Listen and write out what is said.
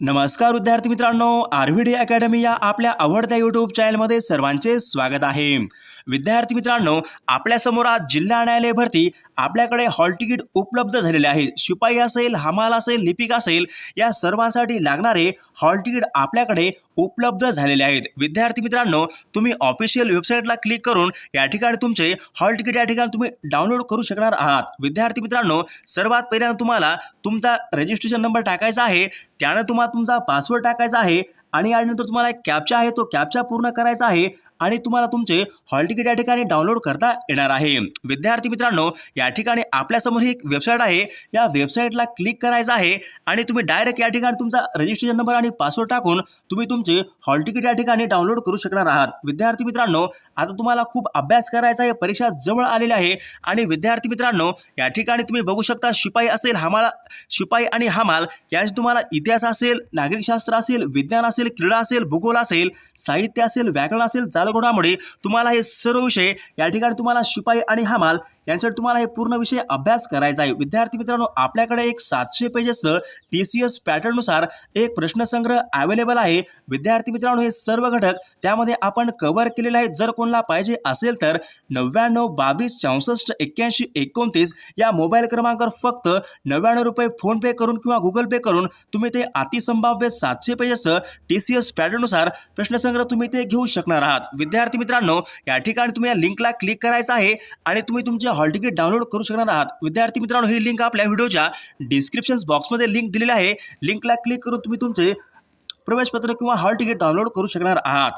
नमस्कार विद्यार्थी मित्रांनो आर व्ही डी अकॅडमी या आपल्या आवडत्या यूट्यूब चॅनलमध्ये सर्वांचे स्वागत आहे. विद्यार्थी मित्रांनो आपल्यासमोर आज जिल्हा न्यायालय भरती आपल्याकडे हॉल तिकीट उपलब्ध झालेले आहे. शिपाई असेल हमाल असेल लिपिक असेल या सर्वांसाठी लागणारे हॉल तिकीट आपल्याकडे उपलब्ध झालेले आहेत. विद्यार्थी मित्रांनो तुम्ही ऑफिशियल वेबसाईटला क्लिक करून या ठिकाणी तुमचे हॉल तिकीट या ठिकाणी तुम्ही डाउनलोड करू शकणार आहात. विद्यार्थी मित्रांनो सर्वात पहिल्यांदा तुम्हाला तुमचा रजिस्ट्रेशन नंबर टाकायचा आहे. त्यानं तुम्हाला तुमचा पासवर्ड टाकायचा आहे आणि यानंतर तुम्हाला एक कॅप्चा आहे तो कॅप्चा पूर्ण करायचा आहे. आणि तुम्हाला तुमचे हॉल तिकीट या ठिकाणी डाउनलोड करता येणार आहे. विद्यार्थी मित्रांनो या ठिकाणी आपल्यासमोर ही एक वेबसाईट आहे. या वेबसाईटला क्लिक करायचं आहे आणि तुम्ही डायरेक्ट या ठिकाणी तुमचा रजिस्ट्रेशन नंबर आणि पासवर्ड टाकून तुम्ही तुमचे हॉल तिकीट या ठिकाणी डाउनलोड करू शकणार आहात. विद्यार्थी मित्रांनो आता तुम्हाला खूप अभ्यास करायचा आहे. परीक्षा जवळ आलेली आहे आणि विद्यार्थी मित्रांनो या ठिकाणी तुम्ही बघू शकता शिपाई असेल हमाल शिपाई आणि हमाल याचे तुम्हाला इतिहास असेल नागरिकशास्त्र असेल विज्ञान असेल क्रीडा असेल भूगोल असेल साहित्य असेल व्याकरण असेल चालू चालघोडामोडी तुम्हाला हे सर्व विषय या ठिकाणी तुम्हाला शिपाई आणि हमाल यांच्यावर तुम्हाला हे पूर्ण विषय अभ्यास करायचा आहे. विद्यार्थी मित्रांनो आपल्याकडे एक सातशे पेजेसचं टी सी एस पॅटर्ननुसार एक प्रश्नसंग्रह अवेलेबल आहे. विद्यार्थी मित्रांनो हे सर्व घटक त्यामध्ये आपण कव्हर केलेले आहेत. जर कोणाला पाहिजे असेल तर नव्याण्णव बावीस चौसष्ट एक्क्याऐंशी एकोणतीस या मोबाईल क्रमांकावर फक्त नव्याण्णव रुपये फोनपे करून किंवा गुगल पे करून तुम्ही ते अतिसंभाव्य सातशे पेजेसचं टी सी एस पॅटर्ननुसार प्रश्नसंग्रह तुम्ही ते घेऊ शकणार आहात. विद्यार्थी मित्रांनो या ठिकाणी तुम्ही या लिंकला क्लिक करायचं आहे आणि तुम्ही तुमचे हॉल तिकीट डाउनलोड करू शकणार आहात. विद्यार्थी मित्रांनो ही लिंक आपल्या व्हिडिओच्या डिस्क्रिप्शन बॉक्समध्ये लिंक दिलेली आहे. लिंकला क्लिक करून तुम्ही तुमचे प्रवेशपत्र किंवा हॉल तिकीट डाउनलोड करू शकणार आहात.